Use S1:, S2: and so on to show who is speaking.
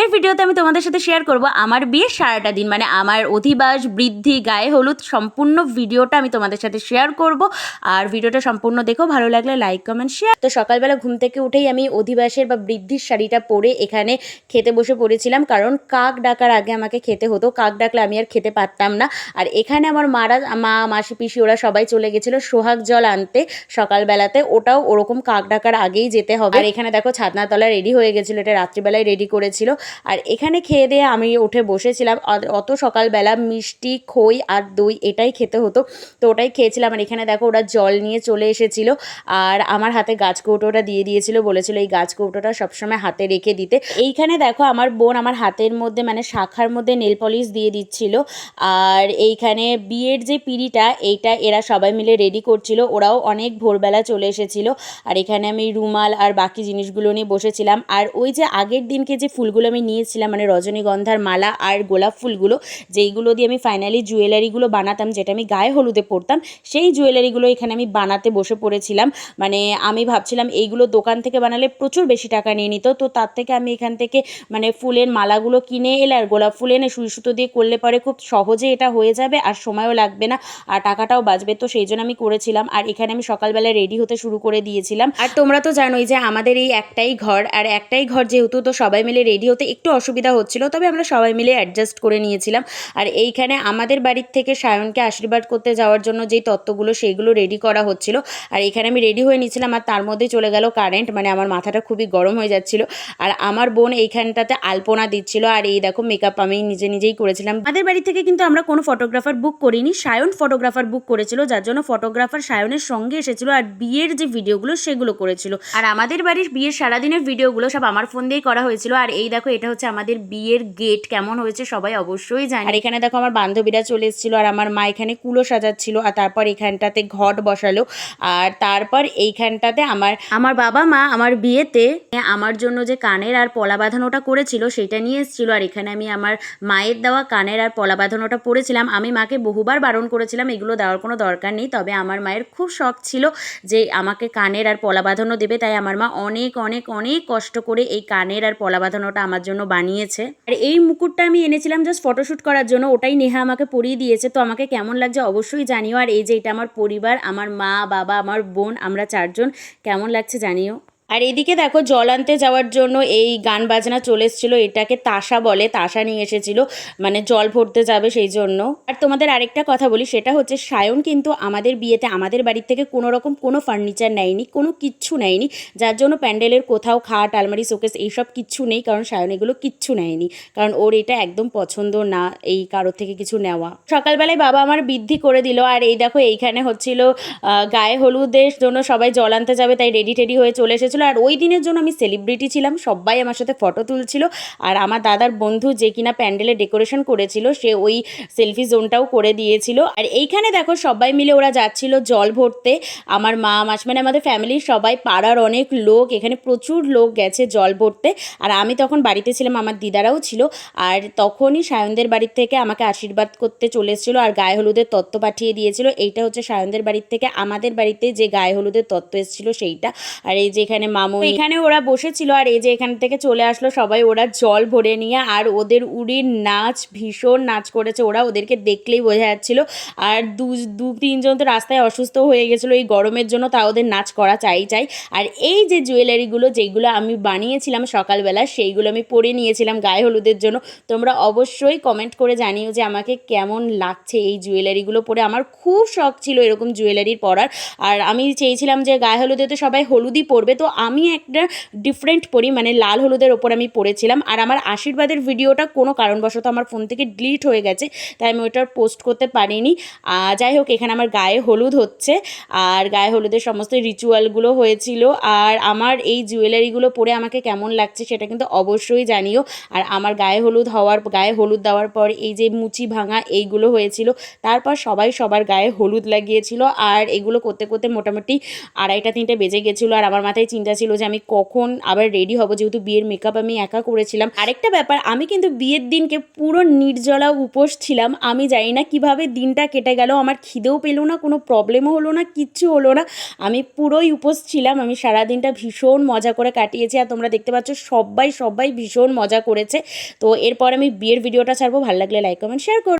S1: আজকের ভিডিওতে আমি তোমাদের সাথে শেয়ার করব আমার বিয়ের সারাটা দিন। মানে আমার অধিবাস, বৃদ্ধি, গায়ে হলুদ সম্পূর্ণ ভিডিওটা আমি তোমাদের সাথে শেয়ার করব। আর ভিডিওটা সম্পূর্ণ দেখো, ভালো লাগলে লাইক কমেন্ট শেয়ার তো সকালবেলা ঘুম থেকে উঠেই আমি অধিবাসের বা বৃদ্ধির শাড়িটা পরে এখানে খেতে বসে পড়েছিলাম। কারণ কাক ডাকার আগে আমাকে খেতে হতো। কাক ডাকলে আমি আর খেতে পারতাম না। আর এখানে আমার মারা, মা, মাসি, পিসি ওরা সবাই চলে গেছিল সোহাগ জল আনতে সকালবেলাতে। ওটাও ওরকম কাক ডাকার আগেই যেতে হবে। আর এখানে দেখো ছাদনাতলা রেডি হয়ে গেছিল। এটা রাত্রিবেলায় রেডি করেছিল। আর এখানে খেয়ে দিয়ে আমি উঠে বসেছিলাম। অত সকালবেলা মিষ্টি, খই আর দই এটাই খেতে হতো। তো ওটাই খেয়েছিলাম। আর এখানে দেখো ওরা জল নিয়ে চলে এসেছিল। আর আমার হাতে গাছ কৌটোটা দিয়ে দিয়েছিল। বলেছিল এই গাছ কৌটোটা সবসময় হাতে রেখে দিতে। এইখানে দেখো আমার বোন আমার হাতের মধ্যে মানে শাখার মধ্যে নেল পলিশ দিয়ে দিচ্ছিল। আর এইখানে বিয়ের যে পিড়িটা, এইটা এরা সবাই মিলে রেডি করছিল। ওরাও অনেক ভোরবেলা চলে এসেছিল। আর এখানে আমি রুমাল আর বাকি জিনিসগুলো নিয়ে বসেছিলাম। আর ওই যে আগের দিনকে যে ফুলগুলো আমি নিয়েছিলাম মানে রজনীগন্ধার মালা আর গোলাপ ফুলগুলো, যেইগুলো দিয়ে আমি ফাইনালি জুয়েলারিগুলো বানাতাম, যেটা আমি গায়ে হলুদে পরতাম, সেই জুয়েলারিগুলো এখানে আমি বানাতে বসে পড়েছিলাম। মানে আমি ভাবছিলাম এইগুলো দোকান থেকে বানালে প্রচুর বেশি টাকা নিয়ে নিত, তো তার থেকে আমি এখান থেকে মানে ফুলের মালাগুলো কিনে এলে আর গোলাপ ফুল এনে সুই সুতো দিয়ে করলে পরে খুব সহজে এটা হয়ে যাবে আর সময়ও লাগবে না আর টাকাটাও বাঁচবে, তো সেই জন্য আমি করেছিলাম। আর এখানে আমি সকালবেলা রেডি হতে শুরু করে দিয়েছিলাম। আর তোমরা তো জানোই যে আমাদের এই একটাই ঘর, আর একটাই ঘর যেহেতু, তো সবাই মিলে রেডি হতে একটু অসুবিধা হচ্ছিল, তবে আমরা সবাই মিলে অ্যাডজাস্ট করে নিয়েছিলাম। আর এইখানে আমাদের বাড়ির থেকে সায়নকে আশীর্বাদ করতে যাওয়ার জন্য যেই তত্ত্বগুলো, সেইগুলো রেডি করা হচ্ছিল। আর এখানে আমি রেডি হয়ে নিয়েছিলাম আর তার মধ্যে চলে গেল কারেন্ট মানে আমার মাথাটা খুবই গরম হয়ে যাচ্ছিল। আর আমার বোন এইখানটাতে আলপনা দিচ্ছিল। আর এই দেখো মেকআপ আমি নিজে নিজেই করেছিলাম। আমাদের বাড়ি থেকে কিন্তু আমরা কোনো ফটোগ্রাফার বুক করিনি। সায়ন ফটোগ্রাফার বুক করেছিল, যার জন্য ফটোগ্রাফার সায়নের সঙ্গে এসেছিল আর বিয়ের যে ভিডিওগুলো সেগুলো করেছিল। আর আমাদের বাড়ির বিয়ের সারাদিনের ভিডিওগুলো সব আমার ফোন দিয়েই করা হয়েছিল। আর এই দেখো এটা হচ্ছে আমাদের বিয়ের গেট কেমন হয়েছে সবাই অবশ্যই জানে। আর এখানে দেখো আমার বান্ধবীরা চলে এসেছিল আর আমার মা এখানে কুলো সাজাচ্ছিল আর তারপর এখানটাতে ঘট বসালো আর তারপর এইখানটাতে আমার আমার বাবা মা আমার বিয়েতে আমার জন্য যে কানের আর পলা বাঁধানোটা করেছিল সেটা নিয়ে এসেছিল আর এখানে আমি আমার মায়ের দেওয়া কানের আর পলা বাঁধানোটা পরেছিলাম। আমি মাকে বহুবার বারণ করেছিলাম এগুলো দেওয়ার কোনো দরকার নেই তবে আমার মায়ের খুব শখ ছিল যে আমাকে কানের আর পলা বাঁধানো দেবে তাই আমার মা অনেক অনেক অনেক কষ্ট করে এই কানের আর পলা বাঁধানোটা আমার জন্য বানিয়েছে। আর এই মুকুটটা আমি এনেছিলাম জাস্ট ফটোশ্যুট করার জন্য, ওটাই নেহা আমাকে পরিয়ে দিয়েছে। তো আমাকে কেমন লাগছে অবশ্যই জানিও। আর এই যে এটা আমার পরিবার, আমার মা, বাবা, আমার বোন, আমরা চারজন, কেমন লাগছে জানিও। আর এদিকে দেখো, জল আনতে যাওয়ার জন্য এই গান বাজনা চলে এসেছিল। এটাকে তাসা বলে, তাসা নিয়ে এসেছিল। মানে জল ভরতে যাবে সেই জন্য। আর তোমাদের আরেকটা কথা বলি, সেটা হচ্ছে সায়ন কিন্তু আমাদের বিয়েতে আমাদের বাড়ির থেকে কোনো রকম কোনো ফার্নিচার নেয়নি, কোনো কিচ্ছু নেয়নি। যার জন্য প্যান্ডেলের কোথাও খাট, আলমারি, শোকেস এইসব কিচ্ছু নেই, কারণ সায়ন এগুলো কিচ্ছু নেয়নি। কারণ ওর এটা একদম পছন্দ না এই কারোর থেকে কিছু নেওয়া। সকালবেলায় বাবা আমার বৃদ্ধি করে দিল, আর এই দেখো এইখানে হচ্ছিল গায়ে হলুদের জন্য সবাই জল আনতে যাবে, তাই রেডি টেডি হয়ে চলে এসেছিল। আর ওই দিনের জন্য আমি সেলিব্রিটি ছিলাম সবাই আমার সাথে ফটো তুলছিল, আর আমার দাদার বন্ধু যে কিনা প্যান্ডেলে ডেকোরেশন করেছিল, সে ওই সেলফি জোনটাও করে দিয়েছিল। আর এইখানে দেখো সবাই মিলে ওরা যাচ্ছিল জল ভরতে। আমার মা, মাস মানে আমাদের ফ্যামিলির সবাই, পাড়ার অনেক লোক, এখানে প্রচুর লোক গেছে জল ভরতে। আর আমি তখন বাড়িতে ছিলাম, আমার দিদারাও ছিল। আর তখনই সায়নদের বাড়ির থেকে আমাকে আশীর্বাদ করতে চলে এসেছিল, আর গায়ে হলুদের তত্ত্ব পাঠিয়ে দিয়েছিল। এইটা হচ্ছে সায়নদের বাড়ির থেকে আমাদের বাড়িতে যে গায়ে হলুদের তত্ত্ব এসেছিল, সেইটা। আর এই যে এখানে মামু এখানে ওরা বসেছিল আর এই যে এখান থেকে চলে আসলো সবাই, ওরা জল ভরে নিয়ে আর ওদের উড়ির নাচ ভীষণ নাচ করেছে। ওরা ওদেরকে দেখলেই বোঝা যাচ্ছিল। আর দু দু, তিনজন তো রাস্তায় অসুস্থ হয়ে গেছিল, এই গরমের জন্য তা ওদের নাচ করা চাই চাই। আর এই যে জুয়েলারিগুলো যেগুলো আমি বানিয়েছিলাম সকালবেলা, সেইগুলো আমি পরে নিয়েছিলাম গায়ে হলুদের জন্য। তোমরা অবশ্যই কমেন্ট করে জানিও যে আমাকে কেমন লাগছে এই জুয়েলারিগুলো পরে। আমার খুব শখ ছিল এরকম জুয়েলারির পরার। আর আমি চেয়েছিলাম যে গায়ে হলুদে তো সবাই হলুদই পরবে, তো আমি একটা ডিফারেন্ট পরি মানে লাল হলুদের ওপর আমি পরেছিলাম আর আমার আশীর্বাদের ভিডিওটা কোনো কারণবশত আমার ফোন থেকে ডিলিট হয়ে গেছে, তাই আমি ওইটার পোস্ট করতে পারিনি। যাই হোক, এখানে আমার গায়ে হলুদ হচ্ছে, আর গায়ে হলুদের সমস্ত রিচুয়ালগুলো হয়েছিল। আর আমার এই জুয়েলারিগুলো পরে আমাকে কেমন লাগছে সেটা কিন্তু অবশ্যই জানিও। আর আমার গায়ে হলুদ হওয়ার, গায়ে হলুদ দেওয়ার পর এই যে মুচি ভাঙা এইগুলো হয়েছিল, তারপর সবাই সবার গায়ে হলুদ লাগিয়েছিল। আর এগুলো করতে করতে মোটামুটি আড়াইটা, তিনটে বেজে গেছিল, আর আমার মাথায় চিন্তা চিন্তা ছিল যে আমি কখন আবার রেডি হব, যেহেতু বিয়ের মেকআপ আমি একা করেছিলাম। আরেকটা ব্যাপার, আমি কিন্তু বিয়ের দিনকে পুরো নির্জলা উপোস ছিলাম। আমি জানি না কীভাবে দিনটা কেটে গেল, আমার খিদেও পেল না, কোনো প্রবলেমও হলো না, কিচ্ছু হলো না। আমি পুরোই উপোস ছিলাম, আমি সারা দিনটা ভীষণ মজা করে কাটিয়েছি। আর তোমরা দেখতে পাচ্ছ, সবাই সবাই ভীষণ মজা করেছে। তো এরপর আমি বিয়ের ভিডিওটা ছাড়বো, ভালো লাগলে লাইক কমেন্ট শেয়ার করো।